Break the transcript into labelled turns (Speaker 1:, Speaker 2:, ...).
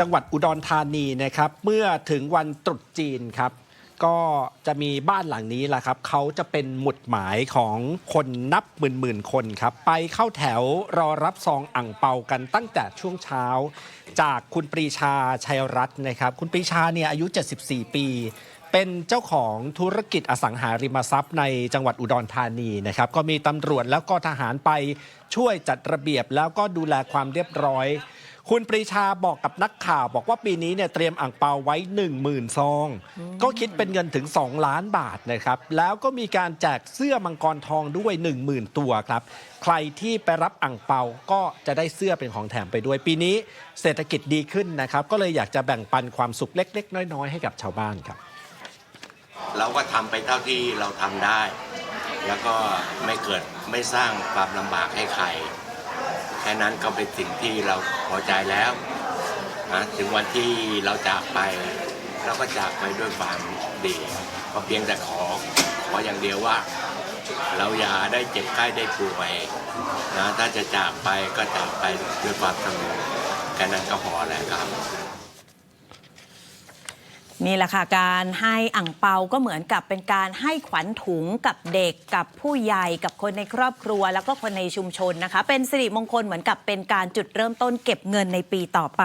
Speaker 1: จังหวัดอุดรธานีนะครับเมื่อถึงวันตรุษจีนครับ ก็จะมีบ้านหลังนี้แหละครับเขาจะเป็นหมุดหมายของคนนับหมื่นหมื่นๆคนครับ ไปเข้าแถวรอรับซองอ่างเปากันตั้งแต่ช่วงเช้า จากคุณปรีชาชัยรัตน์นะครับ คุณปรีชาเนี่ยอายุ 74 ปี เป็นเจ้าของธุรกิจอสังหาริมทรัพย์ในจังหวัดอุดรธานีนะครับ ก็มีตำรวจแล้วก็ทหารไปช่วยจัดระเบียบแล้วก็ดูแลความเรียบร้อย คุณปรีชาบอกกับนักข่าวบอกว่าปีนี้เนี่ยเตรียมอ่างเปาไว้ 1 0,000 ซอง ก็คิดเป็นเงินถึง 2 ล้านบาทนะครับ แล้วก็มีการแจกเสื้อมังกรทองด้วย 10,000 ตัวครับ ใครที่ไปรับอ่างเปาก็จะได้เสื้อเป็นของแถมไปด้วยปีนี้ เศรษฐกิจดีขึ้นนะครับ ก็เลยอยากจะแบ่งปันความสุขเล็ก ๆ น้อย ๆ ให้กับชาวบ้านครับ
Speaker 2: เราก็ทำไปเท่าที่เราทำได้ แล้วก็ไม่เกิดไม่สร้างความลำบากให้ใคร ค่นั้นก็เป็นสิ่งที่เราพอใจแล้วนะถึงวันที่เราจากไปเราก็จากไปด้วยความดีก็เพียงแต่ขอขออย่างเดียวว่า เราอย่าได้เจ็บไข้ได้ป่วยนะถ้าจะจากไปก็จากไปด้วยความสงบแค่นั้นก็พอแล้วครับ
Speaker 3: นี่แหละค่ะการให้อ่างเปาก็เหมือนกับเป็นการให้ขวัญถุงกับเด็กกับผู้ใหญ่กับคนในครอบครัว แล้วก็คนในชุมชนนะคะ เป็นสิริมงคลเหมือนกับเป็นการจุดเริ่มต้นเก็บเงินในปีต่อไป